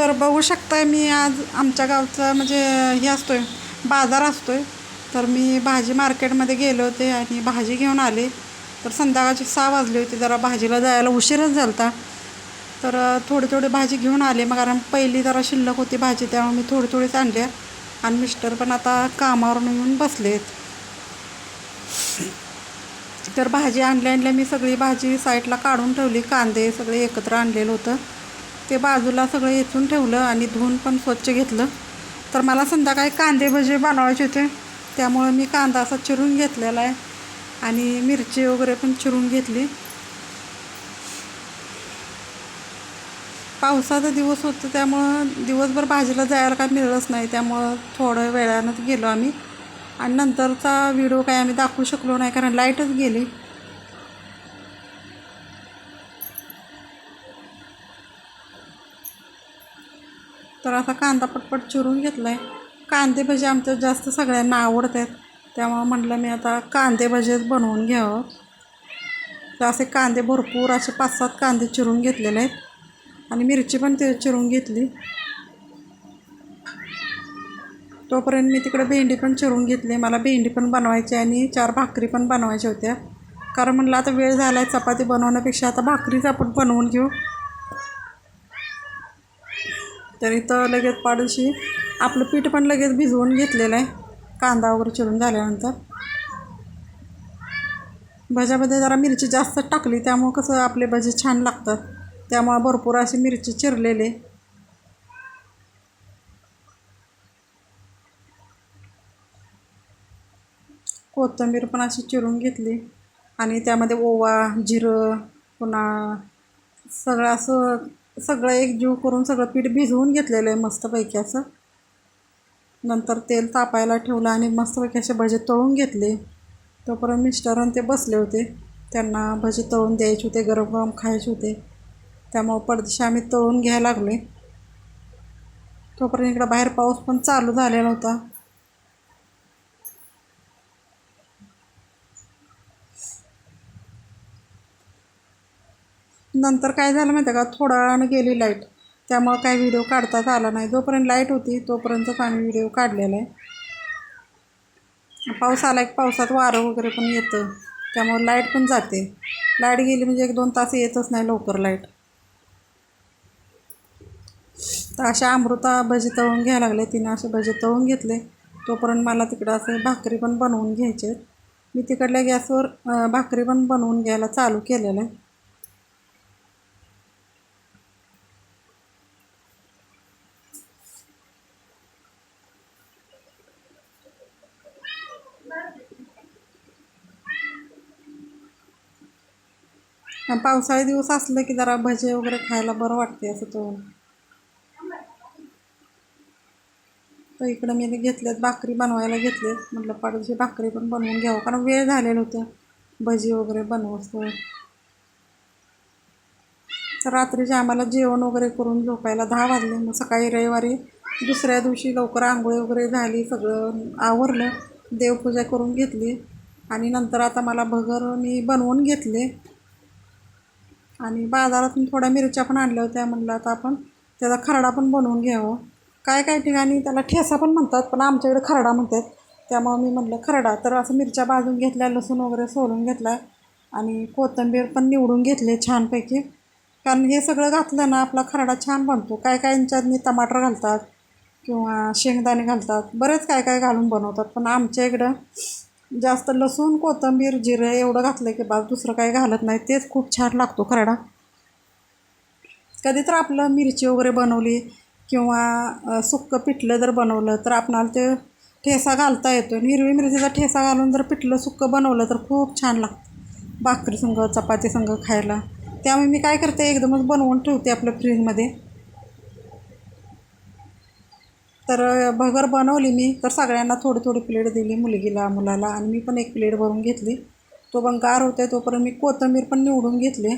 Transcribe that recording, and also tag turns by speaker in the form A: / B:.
A: तर बघू शकताय मी आज आमच्या गावचा म्हणजे हे असतो आहे बाजार असतो आहे तर मी भाजी मार्केटमध्ये गेले होते आणि भाजी घेऊन आले. तर संध्याकाळची सहा वाजली होती जरा भाजीला जायला उशीरच झाला होता तर थोडी थोडी भाजी घेऊन आले मग कारण पहिली जरा शिल्लक होती भाजी त्यामुळे मी थोडी थोडीच आणल्या. आणि मिस्टर पण आता कामावरून येऊन बसलेत तर भाजी आणल्या आणल्या मी सगळी भाजी साईडला काढून ठेवली कांदे सगळे एकत्र आणलेलं होतं. ते बाजूला सगळं येचून ठेवलं आणि धुवून पण स्वच्छ घेतलं. तर मला संध्याकाळी कांदे भजे बनवायचे होते. त्यामुळे मी कांदा असा चिरून घेतलेला आहे आणि मिरची वगैरे पण चिरून घेतली. पावसाचा दिवस होता त्यामुळं दिवसभर भाजीला जायला काय मिळलंच नाही. त्यामुळं थोडं वेळानंच गेलो आम्ही. आणि नंतरचा व्हिडिओ काय आम्ही दाखवू शकलो नाही कारण लाईटच गेली. तर आता कांदा पटपट चिरून घेतला आहे कांदे भजे आमच्या जास्त सगळ्यांना आवडतात. त्यामुळं म्हटलं मी आता कांदे भजेच बनवून घ्यावं. तर असे कांदे भरपूर असे पाच सात कांदे चिरून घेतलेले आहेत. आणि मिरची पण ते चिरून घेतली. तोपर्यंत मी तिकडे भेंडी पण चिरून घेतली. मला भेंडी पण बनवायची आणि चार भाकरी पण बनवायच्या होत्या. कारण म्हणलं आता वेळ झाला आहे चपाती बनवण्यापेक्षा आता भाकरीच आपण बनवून घेऊ. तर इथं लगेच पाडोशी आपलं पीठ पण लगेच भिजवून घेतलेलं आहे. कांदा वगैरे चिरून झाल्यानंतर. भज्यामध्ये जरा मिरची जास्त टाकली त्यामुळं कसं आपले भजे छान लागतात. त्यामुळं भरपूर अशी मिरची चिरलेले. कोथिंबीर पण अशी चिरून घेतली. आणि त्यामध्ये ओवा जिरं पुन्हा सगळं असं सगळं एक जीव करून सगळं पीठ भिजवून घेतलेलं आहे मस्तपैकी असं. नंतर तेल तापायला ठेवलं आणि मस्तपैकी असे भजे तळून घेतले. तोपर्यंत मिस्टरांनी ते बसले होते. त्यांना भजे तळून द्यायचे होते गरम गरम खायचे होते. त्यामुळं पडदेशी आम्ही तळून घ्यायला लागले तोपर्यंत इकडं बाहेर पाऊस पण चालू झालेला होता. नंतर काय झालं माहिती आहे का? थोडा वेळानं गेली लाइट. त्यामुळं काय व्हिडिओ काढताच आला नाही. जोपर्यंत लाइट होती तोपर्यंतच आम्ही व्हिडिओ काढलेला आहे. पाऊस आला की पावसात वारं वगैरे पण येतं. त्यामुळं लाइट पण जाते. लाइट गेली म्हणजे एक दोन तास येतच नाही लवकर लाइट. तर अशा अमृता भजी तळून घ्यायला लागले. तिने असे भजी तळून घेतले. तोपर्यंत मला तिकडं असे भाकरी पण बनवून घ्यायचे आहेत. मी तिकडल्या गॅसवर भाकरी पण बनवून घ्यायला चालू केलेलं आहे. पावसाळी दिवस असलं की जरा भजे वगैरे खायला बरं वाटते असं तो. तर इकडं मी घेतल्यात भाकरी बनवायला घेतलेत. म्हटलं पाडूची भाकरी पण बनवून घ्यावं कारण वेळ झालेलं होत्या भजी वगैरे बनवतो तर रात्रीचे आम्हाला जेवण वगैरे करून झोपायला दहा वाजले. मग सकाळी रविवारी दुसऱ्या दिवशी लवकर आंघोळी वगैरे झाली सगळं आवरलं. देवपूजा करून घेतली. आणि नंतर आता मला भगर मी बनवून घेतले. आणि बाजारातून थोड्या मिरच्या पण आणल्या होत्या. म्हणलं आता आपण त्याचा खरडा पण बनवून घ्यावं. काय काय ठिकाणी त्याला ठेसा पण म्हणतात पण आमच्याकडे खरडा म्हणतात. त्यामुळं मी म्हटलं खरडा तर असं मिरच्या भाजून घेतल्या लसूण वगैरे सोलून घेतला आणि कोथिंबीर पण निवडून घेतले छानपैकी. कारण हे सगळं घातलं ना आपला खरडा छान बनतो. काय काय यांच्यातनी टमाटर घालतात किंवा शेंगदाणे घालतात बरेच काय काय घालून बनवतात. पण आमच्या इकडं जास्त लसूण कोथिंबीर जिरं एवढं घातलं की बा दुसरं काही घालत नाही. तेच खूप छान लागतो खरडा. कधी तर आपलं मिरची वगैरे बनवली किंवा अ, सुक्कं पिठलं जर बनवलं तर आपणाला ते ठेसा घालता येतो. हिरवी मिरचीचा ठेसा घालून जर पिठलं सुक्कं बनवलं तर खूप छान लागतं. भाकरी संग चपाती संग खायला. त्यामुळे मी काय करते एकदमच बनवून ठेवते आपल्या फ्रीजमध्ये तर भगर बनवली मी. तर सगळ्यांना थोडी थोडी प्लेट दिली मुलगीला मुलाला. आणि मी पण एक प्लेट भरून घेतली. तो पण गार होते तोपर्यंत मी कोथिंबीर पण निवडून घेतली.